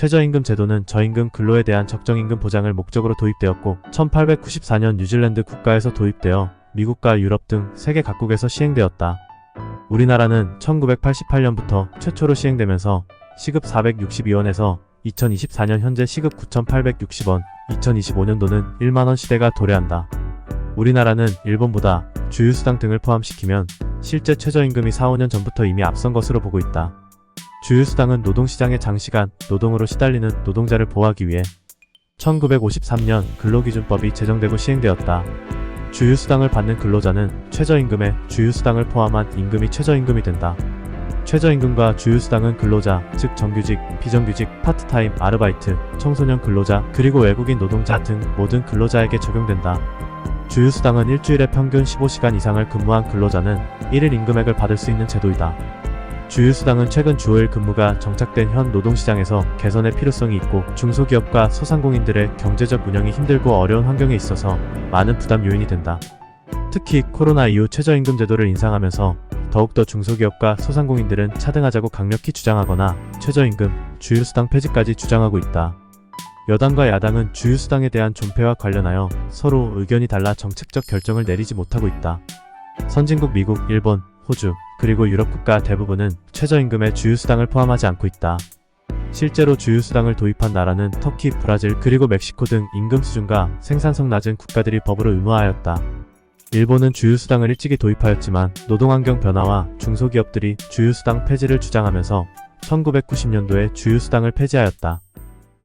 최저임금 제도는 저임금 근로에 대한 적정임금 보장을 목적으로 도입되었고 1894년 뉴질랜드 국가에서 도입되어 미국과 유럽 등 세계 각국에서 시행되었다. 우리나라는 1988년부터 최초로 시행되면서 시급 462원에서 2024년 현재 시급 9,860원, 2025년도는 1만원 시대가 도래한다. 우리나라는 일본보다 주유수당 등을 포함시키면 실제 최저임금이 4, 5년 전부터 이미 앞선 것으로 보고 있다. 주유수당은 노동시장의 장시간 노동으로 시달리는 노동자를 보호하기 위해 1953년 근로기준법이 제정되고 시행되었다. 주유수당을 받는 근로자는 최저임금에 주유수당을 포함한 임금이 최저임금이 된다. 최저임금과 주유수당은 근로자, 즉 정규직, 비정규직, 파트타임, 아르바이트, 청소년 근로자, 그리고 외국인 노동자 등 모든 근로자에게 적용된다. 주유수당은 일주일에 평균 15시간 이상을 근무한 근로자는 1일 임금액을 받을 수 있는 제도이다. 주유수당은 최근 주호일 근무가 정착된 현 노동시장에서 개선의 필요성이 있고 중소기업과 소상공인들의 경제적 운영이 힘들고 어려운 환경에 있어서 많은 부담 요인이 된다. 특히 코로나 이후 최저임금 제도를 인상하면서 더욱더 중소기업과 소상공인들은 차등하자고 강력히 주장하거나 최저임금, 주유수당 폐지까지 주장하고 있다. 여당과 야당은 주유수당에 대한 존폐와 관련하여 서로 의견이 달라 정책적 결정을 내리지 못하고 있다. 선진국 미국, 일본, 호주, 그리고 유럽 국가 대부분은 최저임금에 주유수당을 포함하지 않고 있다. 실제로 주유수당을 도입한 나라는 터키, 브라질, 그리고 멕시코 등 임금 수준과 생산성 낮은 국가들이 법으로 의무화하였다. 일본은 주유수당을 일찍이 도입하였지만 노동환경 변화와 중소기업들이 주유수당 폐지를 주장하면서 1990년도에 주유수당을 폐지하였다.